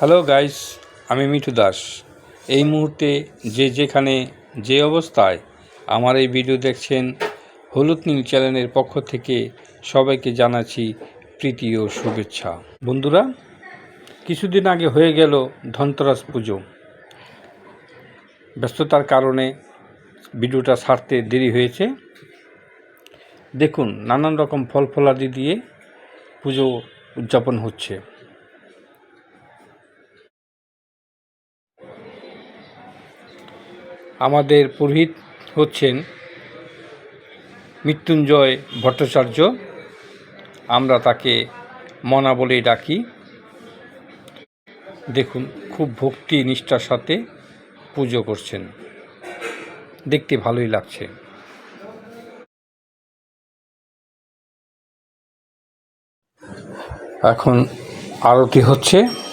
Hello guys আমি মিঠু দাস। এই মুহূর্তে যে যেখানে, যে অবস্থায় আমার এই ভিডিও দেখছেন হলুদ নীল চ্যানেলের পক্ষ থেকে সবাইকে জানাচ্ছি প্রীতি ও শুভেচ্ছা। বন্ধুরা, কিছুদিন আগে হয়ে গেল ধনতেরাস পুজো। ব্যস্ততার কারণে ভিডিওটা ছাড়তে দেরি হয়েছে। দেখুন, নানান রকম ফল ফলাদি দিয়ে পুজো উদযাপন হচ্ছে। আমাদের পুরোহিত হচ্ছেন মৃত্যুঞ্জয় ভট্টাচার্য। আমরা তাকে মনা বলেই ডাকি। দেখুন, খুব ভক্তি নিষ্ঠার সাথে পুজো করছেন। দেখতে ভালোই লাগছে। এখন আরতি হচ্ছে।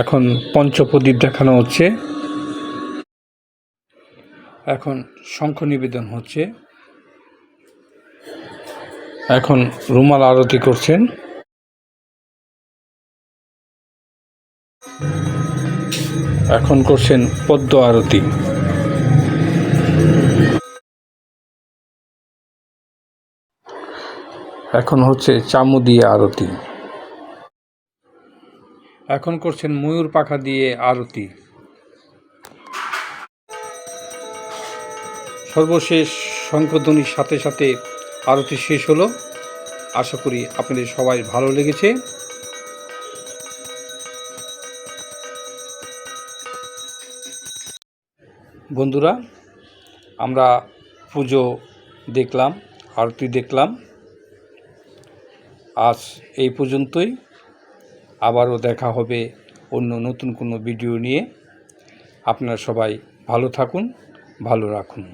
এখন পঞ্চপ্রদীপ দেখানো হচ্ছে। এখন শঙ্খ নিবেদন হচ্ছে। এখন রুমাল আরতি করছেন। এখন করছেন পদ্ম আরতি। এখন হচ্ছে চামুদিয়া আরতি। এখন করছেন ময়ূর পাখা দিয়ে আরতি। সর্বশেষ শঙ্খধ্বনির সাথে সাথে আরতি শেষ হলো। আশা করি আপনাদের সবাই ভালো লেগেছে। বন্ধুরা, আমরা পুজো দেখলাম, আরতি দেখলাম। আজ এই পর্যন্তই। আবারও দেখা হবে অন্য নতুন কোনো ভিডিও নিয়ে। আপনারা সবাই ভালো থাকুন ভালো রাখুন।